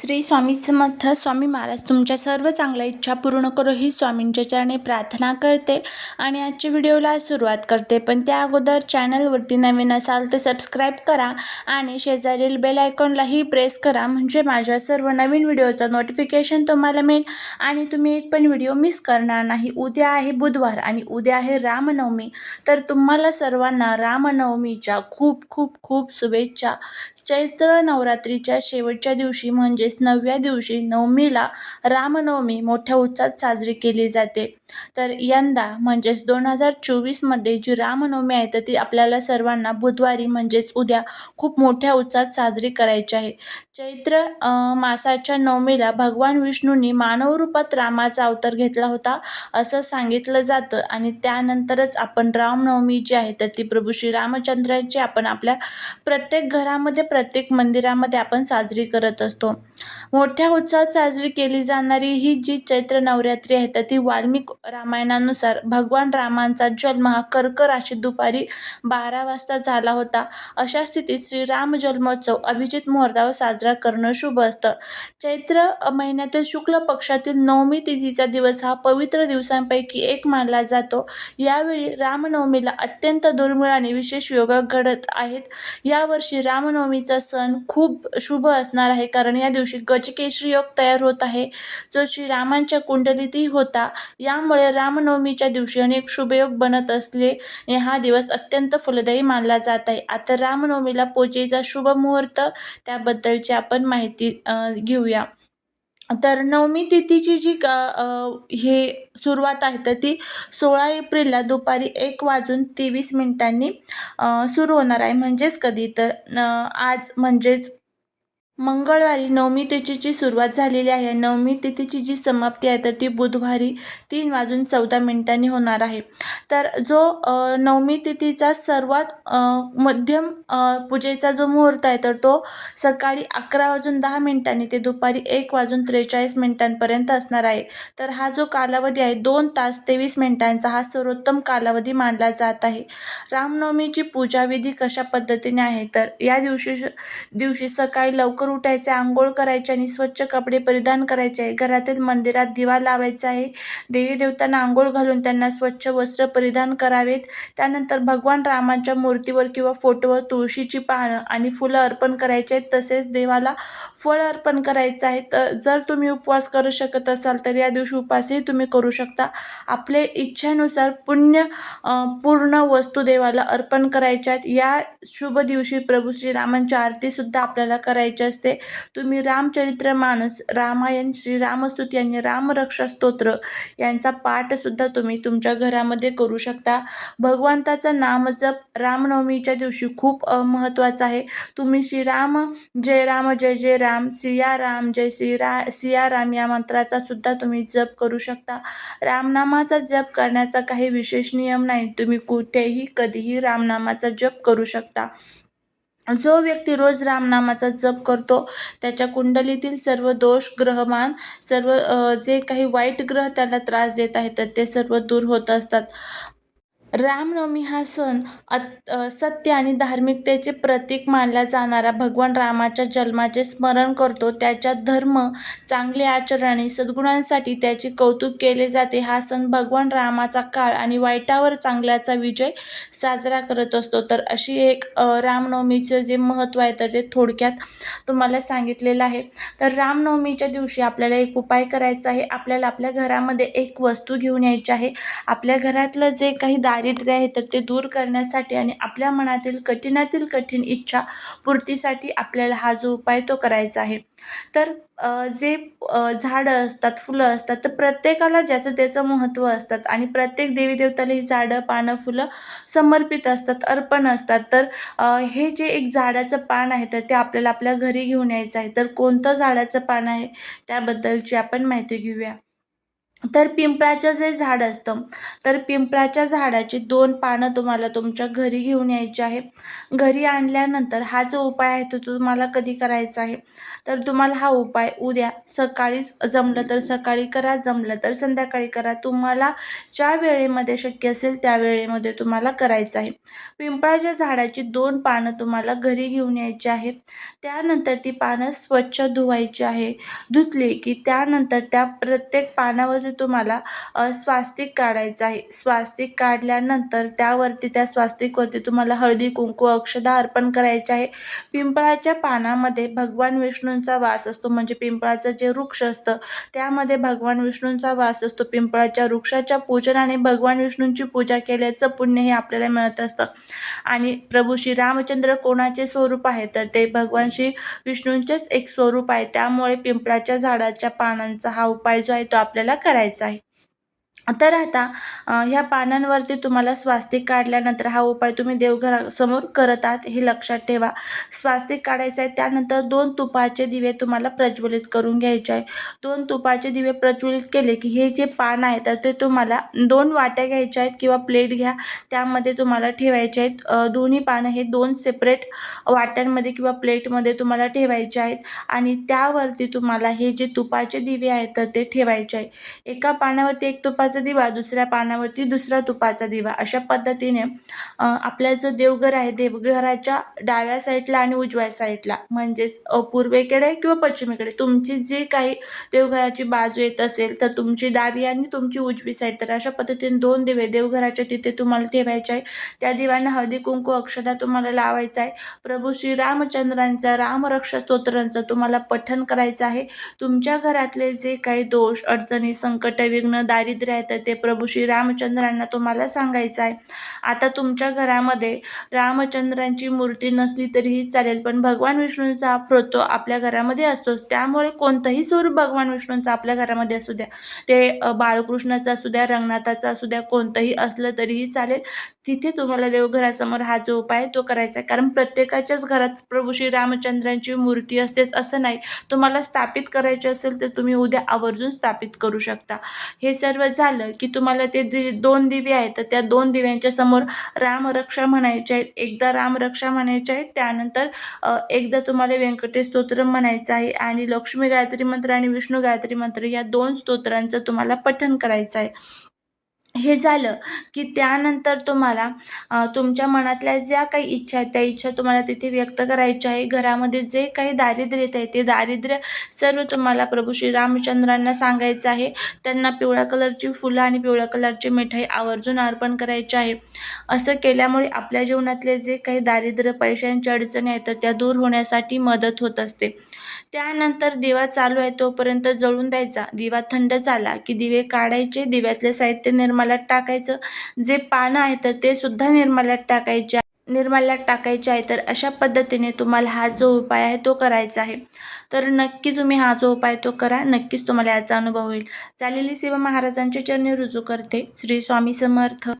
श्री स्वामी समर्थ स्वामी महाराज तुमच्या सर्व चांगल्या इच्छा पूर्ण करो ही स्वामींच्या चरणी प्रार्थना करते आणि आजच्या व्हिडिओला सुरुवात करते. पण त्या अगोदर चॅनलवरती नवीन असाल तर सबस्क्राईब करा आणि शेजारील बेल आयकॉनलाही प्रेस करा म्हणजे माझ्या सर्व नवीन व्हिडिओचं नोटिफिकेशन तुम्हाला मिळेल आणि तुम्ही एक पण व्हिडिओ मिस करणार नाही. उद्या आहे बुधवार आणि उद्या आहे रामनवमी. तर तुम्हाला सर्वांना रामनवमीच्या खूप खूप खूप शुभेच्छा. चैत्र नवरात्रीच्या शेवटच्या दिवशी म्हणजे म्हणजेच नवव्या दिवशी नवमीला रामनवमी मोठ्या उत्साहात साजरी केली जाते. तर यंदा म्हणजेच दोन हजार चोवीसमध्ये जी रामनवमी आहे तर ती आपल्याला सर्वांना बुधवारी म्हणजेच उद्या खूप मोठ्या उत्साहात साजरी करायची आहे. चैत्र मासाच्या नवमीला भगवान विष्णूंनी मानवरूपात रामाचा अवतार घेतला होता असं सांगितलं जातं. आणि त्यानंतरच आपण रामनवमी जी आहे तर ती प्रभू श्री रामचंद्रांची आपण आपल्या प्रत्येक घरामध्ये प्रत्येक मंदिरामध्ये आपण साजरी करत असतो. मोठ्या उत्साहात साजरी केली जाणारी ही जी चैत्र नवरात्री आहे तर ती वाल्मिक रामायणानुसार भगवान रामांचा जन्म हा कर्क राशीत दुपारी बारा वाजता झाला होता. अशा स्थितीत श्रीराम जन्मोत्सव अभिजित मुहूर्तावर साजरा करणं शुभ असतं. चैत्र महिन्यातील शुक्ल पक्षातील नवमी तिथीचा दिवस हा पवित्र दिवसांपैकी एक मानला जातो. यावेळी रामनवमीला अत्यंत दुर्मिळ आणि विशेष योग घडत आहेत. यावर्षी रामनवमीचा सण खूप शुभ असणार आहे कारण या दिवशी गजकेशरी योग तयार होत आहे. जो श्रीरामांच्या कुंडलीतही होता. यामुळे रामनवमीच्या दिवशी अनेक शुभयोग बनत असले. हा दिवस अत्यंत फलदायी मानला जात आहे. आता रामनवमीला पूजेचा शुभ मुहूर्त. त्याबद्दलची आपण माहिती घेऊया. तर नवमी तिथीची जी क हे सुरुवात आहे तर ती सोळा एप्रिलला दुपारी एक वाजून तेवीस मिनिटांनी सुरू होणार आहे. म्हणजेच कधी? तर आज म्हणजेच मंगळवारी नवमी तिथीची सुरुवात झालेली आहे. नवमी तिथीची जी समाप्ती आहे तर ती बुधवारी तीन वाजून चौदा मिनिटांनी होणार आहे. तर जो नवमी तिथीचा सर्वात मध्यम पूजेचा जो मुहूर्त आहे तर तो सकाळी अकरा वाजून दहा मिनिटांनी ते दुपारी एक वाजून त्रेचाळीस मिनिटांपर्यंत असणार आहे. तर हा जो कालावधी आहे दोन तास तेवीस मिनिटांचा हा सर्वोत्तम कालावधी मानला जात आहे. रामनवमीची पूजाविधी कशा पद्धतीने आहे तर या दिवशी दिवशी सकाळी लवकर उठायचे आंघोळ करायचे आणि स्वच्छ कपडे परिधान करायचे आहे. घरातील मंदिरात दिवा लावायचा आहे. देवी देवतांना आंघोळ घालून त्यांना स्वच्छ वस्त्र परिधान करावेत. त्यानंतर भगवान रामांच्या मूर्तीवर किंवा फोटोवर तुळशीची पानं आणि फुलं अर्पण करायचे आहेत. तसेच देवाला फळ अर्पण करायचं आहे. तर जर तुम्ही उपवास करू शकत असाल तर या दिवशी उपवासही तुम्ही करू शकता. आपले इच्छेनुसार पुण्य पूर्ण वस्तू देवाला अर्पण करायच्या आहेत. या शुभ दिवशी प्रभू श्रीरामांच्या आरतीसुद्धा आपल्याला करायच्या असते. तुम्ही रामचरित्र मानस रामायण श्रीरामस्तुती आणि रामरक्षा स्तोत्र यांचा पाठसुद्धा तुम्ही तुमच्या घरामध्ये करू शकता. भगवंताचं नामजप रामनवमीच्या दिवशी खूप अ, महत्त्वाचं आहे. तुम्ही श्रीराम जय राम जय जय राम सिया राम जय श्रीरा सिया राम या मंत्राचा सुद्धा तुम्ही जप करू शकता. रामनामाचा जप करण्याचा काही विशेष नियम नाही. तुम्ही कुठेही कधीही रामनामाचा जप करू शकता. जो व्यक्ती रोज रामनामाचा जप करतो त्याच्या कुंडलीतील सर्व दोष ग्रहमान सर्व जे काही वाईट ग्रह त्याला त्रास देत आहेत तर ते सर्व दूर होत असतात. रामनवमी हा सण अत सत्य आणि धार्मिकतेचे प्रतीक मानला जाणारा. भगवान रामाच्या जन्माचे स्मरण करतो. त्याच्या धर्म चांगले आचरण आणि सद्गुणांसाठी त्याचे कौतुक केले जाते. हा सण भगवान रामाचा काळ आणि वाईटावर चांगल्याचा विजय साजरा करत असतो. तर अशी एक रामनवमीचं जे महत्त्व आहे तर ते थोडक्यात तुम्हाला सांगितलेलं आहे. तर रामनवमीच्या दिवशी आपल्याला एक उपाय करायचा आहे. आपल्याला आपल्या घरामध्ये एक वस्तू घेऊन यायची आहे. आपल्या घरातलं जे काही दारिद्र्य आहे तर ते दूर करण्यासाठी आणि आपल्या मनातील कठीणातील कठीण इच्छा पूर्तीसाठी आपल्याला हा जो उपाय तो करायचा आहे. तर जे झाडं असतात फुलं असतात तर प्रत्येकाला ज्याचं त्याचं महत्त्व असतात आणि प्रत्येक देवी देवताला ही झाडं पानं फुलं समर्पित असतात अर्पण असतात. तर हे जे एक झाडाचं पान आहे तर ते आपल्याला आपल्या घरी घेऊन यायचं आहे. तर कोणतं झाडाचं पान आहे त्याबद्दलची आपण माहिती घेऊया. तर पिंपळाचं जे झाड असतं तर पिंपळाच्या झाडाची दोन पानं तुम्हाला तुमच्या घरी घेऊन यायची आहे. घरी आणल्यानंतर हा जो उपाय आहे तो तुम्हाला कधी करायचा आहे? तर तुम्हाला हा उपाय उद्या सकाळीच जमलं तर सकाळी करा जमलं तर संध्याकाळी करा. तुम्हाला ज्या वेळेमध्ये शक्य असेल त्या वेळेमध्ये तुम्हाला करायचं आहे. पिंपळाच्या झाडाची दोन पानं तुम्हाला घरी घेऊन यायची आहे. त्यानंतर ती पानं स्वच्छ धुवायची आहे. धुतली की त्यानंतर त्या प्रत्येक पानावर पानावरती तुम्हाला स्वास्तिक काढायचं आहे. स्वास्तिक काढल्यानंतर त्यावरती त्या स्वास्तिकवरती तुम्हाला हळदी कुंकू अक्षदा अर्पण करायचे आहे. पिंपळाच्या पानामध्ये भगवान विष्णूंचा वास असतो म्हणजे पिंपळाचं जे वृक्ष असतं त्यामध्ये भगवान विष्णूंचा वास असतो. पिंपळाच्या वृक्षाच्या पूजनाने भगवान विष्णूंची पूजा केल्याचं पुण्य हे आपल्याला मिळत असतं. आणि प्रभू श्री रामचंद्र कोणाचे स्वरूप आहे? तर ते भगवान श्री विष्णूंचेच एक स्वरूप आहे. त्यामुळे पिंपळाच्या झाडाच्या पानांचा हा उपाय जो आहे तो आपल्याला करायचा आहे तर आता ह्या पानांवरती तुम्हाला स्वास्तिक काढल्यानंतर हा उपाय तुम्ही देवघरासमोर करत आहात हे लक्षात ठेवा. स्वास्तिक काढायचं आहे त्यानंतर दोन तुपाचे दिवे तुम्हाला प्रज्वलित करून घ्यायचे आहे. दोन तुपाचे दिवे प्रज्वलित केले की हे जे पान आहे तर ते तुम्हाला दोन वाट्या घ्यायच्या आहेत किंवा प्लेट घ्या त्यामध्ये तुम्हाला ठेवायचे आहेत. दोन्ही पानं हे दोन सेपरेट वाट्यांमध्ये किंवा प्लेटमध्ये तुम्हाला ठेवायचे आहेत आणि त्यावरती तुम्हाला हे जे तुपाचे दिवे आहेत तर ते ठेवायचे आहे. एका पानावरती एक तुपाचं दिवा दुसऱ्या पानावरती दुसरा तुपाचा दिवा. अशा पद्धतीने आपल्या जो देवघर आहे देवघराच्या डाव्या साईडला आणि उजव्या साईडला म्हणजेच पूर्वेकडे किंवा पश्चिमेकडे तुमची जी काही देवघराची बाजू येत असेल तर तुमची डावी आणि तुमची उजवी साईड तर अशा पद्धतीने दोन दिवे देवघराच्या तिथे तुम्हाला ठेवायचे आहे त्या दिव्यांना हळदी कुंकू अक्षता तुम्हाला लावायचा आहे प्रभू श्री रामचंद्रांचा रामरक्षा स्तोत्रांचं तुम्हाला पठण करायचं आहे. तुमच्या घरातले जे काही दोष अडचणी संकट विघ्न दारिद्र्य आहेत तर ते प्रभू श्री रामचंद्रांना तुम्हाला सांगायचं आहे. आता तुमच्या घरामध्ये रामचंद्रांची मूर्ती नसली तरीही चालेल पण भगवान विष्णूंचा फोटो आपल्या घरामध्ये असतोच. त्यामुळे कोणतंही स्वरूप भगवान विष्णूंचा आपल्या घरामध्ये असू द्या. ते बाळकृष्णाचा असू द्या रंगनाथाचा असू द्या कोणतंही असलं तरीही चालेल. तिथे तुम्हाला देवघरासमोर हा जो उपाय तो करायचा आहे. कारण प्रत्येकाच्याच घरात प्रभू श्री रामचंद्रांची मूर्ती असतेच असं नाही. तुम्हाला स्थापित करायची असेल तर तुम्ही उद्या आवर्जून स्थापित करू शकता. हे सर्व झालं झालं की तुम्हाला ते दि दोन दिवे आहेत तर त्या दोन दिव्यांच्या समोर रामरक्षा म्हणायच्या आहेत. एकदा रामरक्षा म्हणायच्या आहेत त्यानंतर एकदा तुम्हाला व्यंकटेश स्तोत्र म्हणायचं आहे आणि लक्ष्मी गायत्री मंत्र आणि विष्णू गायत्री मंत्र या दोन स्तोत्रांचं तुम्हाला पठण करायचं आहे. हे झालं की त्यानंतर तुम्हाला तुमच्या मनातल्या ज्या काही इच्छा आहेत त्या इच्छा तुम्हाला तिथे व्यक्त करायच्या आहे. घरामध्ये जे काही दारिद्र्य येत आहे ते दारिद्र्य सर्व तुम्हाला प्रभू श्री रामचंद्रांना सांगायचं आहे. त्यांना पिवळ्या कलरची फुलं आणि पिवळ्या कलरची मिठाई आवर्जून अर्पण करायची आहे. असं केल्यामुळे आपल्या जीवनातले जे काही दारिद्र्य पैशांची अडचणी आहेत तर त्या दूर होण्यासाठी मदत होत असते. त्यानंतर दिवा चालू आहे तोपर्यंत जळून द्यायचा. दिवा थंड झाला की दिवे काढायचे. दिव्यातले साहित्य निर्माण निर्माल्यात टाकायचं. जे पानं आहे तर ते सुद्धा निर्माल्यात टाकायचे निर्माल्यात टाकायचे आहे तर अशा पद्धतीने तुम्हाला हा जो उपाय आहे तो करायचा आहे. तर नक्की तुम्ही हा जो उपाय तो करा. नक्कीच तुम्हाला याचा अनुभव होईल. चालेली सेवा महाराजांच्या चरणी रुजू करते. श्री स्वामी समर्थ.